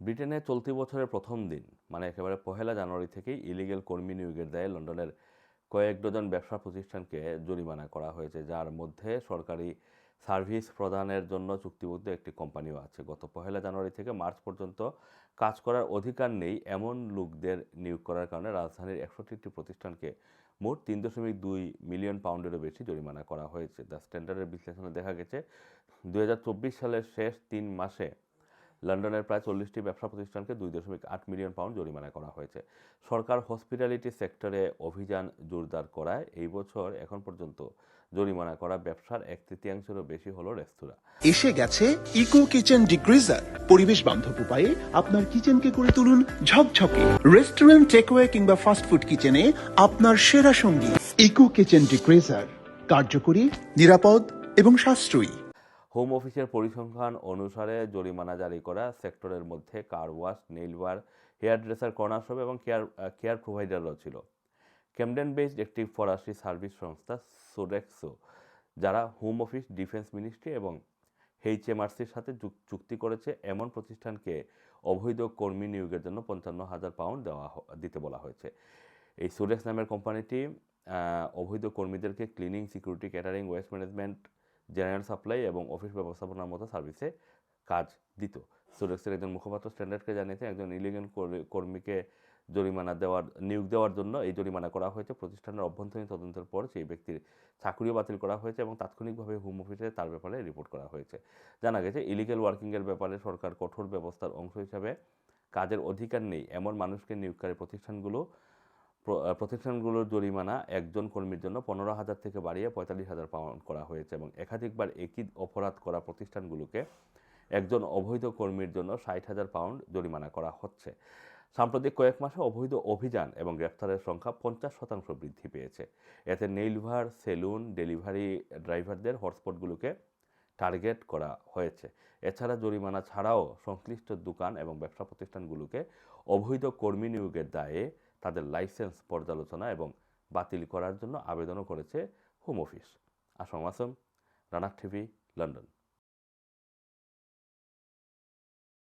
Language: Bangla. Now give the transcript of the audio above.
ব্রিটেনে চলতি বছরের প্রথম দিন মানে একেবারে পহেলা জানুয়ারি থেকেই ইলিগেল কর্মী নিয়োগের দায়ে লন্ডনের কয়েক ডজন ব্যবসা প্রতিষ্ঠানকে জরিমানা করা হয়েছে, যার মধ্যে সরকারি সার্ভিস প্রদানের জন্য চুক্তিবদ্ধ একটি কোম্পানিও আছে। গত পহেলা জানুয়ারি থেকে মার্চ পর্যন্ত কাজ করার অধিকার নেই এমন লোকদের নিয়োগ করার কারণে রাজধানীর একষট্টিটি প্রতিষ্ঠানকে মোট তিন দশমিক দুই মিলিয়ন পাউন্ডেরও বেশি জরিমানা করা হয়েছে। দ্য স্ট্যান্ডার্ডের বিশ্লেষণে দেখা গেছে দু হাজার চব্বিশ সালের শেষ তিন মাসে লন্ডনের প্রায় চল্লিশটি ব্যবসা প্রতিষ্ঠানকে দুই দশমিক আট মিলিয়ন পাউন্ড জরিমানা করা হয়েছে। সরকার হসপিটালিটি সেক্টরে অভিযান জোরদার করায় এই বছর এখন পর্যন্ত জরিমানা করা ব্যবসার এক তৃতীয়াংশেরও বেশি হলো রেস্তোরাঁ। এসে গেছে ইকো কিচেন ডিগ্রিজার পরিবেশ বান্ধব উপায়ে আপনার কিচেনকে করে তুলুন ঝকঝকে। রেস্টুরেন্ট, টেকওয়ে কিংবা ফাস্টফুড কিচেনে আপনার সেরা সঙ্গী। ইকো কিচেন ডিগ্রিজার কার্যকরী, নিরাপদ এবং সাশ্রয়ী। হোম অফিসের পরিসংখ্যান অনুসারে জরিমানা জারি করা সেক্টরের মধ্যে car wash, nail bar hair dresser corner এবং কেয়ার কেয়ার প্রোভাইডারও ছিল। ক্যামডেন বেসড একটি ফরাসি সার্ভিস সংস্থা সোডেক্সো যারা হোম অফিস, ডিফেন্স মিনিস্ট্রি এবং এইচএমআরসির সাথে চুক্তি করেছে। এমন প্রতিষ্ঠানকে অবৈধ কর্মী নিয়োগের জন্য পঞ্চান্ন হাজার পাউন্ড দেওয়া দিতে বলা হয়েছে। এই সোডেক্স নামের কোম্পানিটি অবৈধ কর্মীদেরকে cleaning, security, catering, waste management general supply এবং অফিস ব্যবস্থাপনার মতো সার্ভিসে কাজ দিত। সোডেক্সের একজন মুখপাত্র স্ট্যান্ডার্ডকে জানিয়েছেন, একজন ইলিগেল কর্মীকে জরিমানা দেওয়ার, নিয়োগ দেওয়ার জন্য এই জরিমানা করা হয়েছে। প্রতিষ্ঠানের অভ্যন্তরীণ তদন্তের পর সেই ব্যক্তির চাকুরিও বাতিল করা হয়েছে এবং তাৎক্ষণিকভাবে হোম অফিসে তার ব্যাপারে রিপোর্ট করা হয়েছে। জানা গেছে, ইলিগেল ওয়ার্কিংয়ের ব্যাপারে সরকার কঠোর ব্যবস্থার অংশ হিসাবে কাজের অধিকার নেই। এমন মানুষকে নিয়োগকারী প্রতিষ্ঠানগুলো প্রতিষ্ঠানগুলোর জরিমানা একজন কর্মীর জন্য পনেরো হাজার থেকে বাড়িয়ে পঁয়তাল্লিশ হাজার পাউন্ড করা হয়েছে এবং একাধিকবার একই অপরাধ করা প্রতিষ্ঠানগুলোকে একজন অবৈধ কর্মীর জন্য ষাট হাজার পাউন্ড জরিমানা করা হচ্ছে। সাম্প্রতিক কয়েক মাসে অবৈধ অভিযান এবং গ্রেফতারের সংখ্যা পঞ্চাশ শতাংশ বৃদ্ধি পেয়েছে। এতে নেইলভার, সেলুন, ডেলিভারি ড্রাইভারদের হটস্পটগুলোকে টার্গেট করা হয়েছে। এছাড়া জরিমানা ছাড়াও সংশ্লিষ্ট দোকান এবং ব্যবসা প্রতিষ্ঠানগুলোকে অবৈধ কর্মী নিয়োগের দায়ে তাদের লাইসেন্স পর্যালোচনা এবং বাতিল করার জন্য আবেদনও করেছে হোম অফিস। আসম আসম রানার টিভি লন্ডন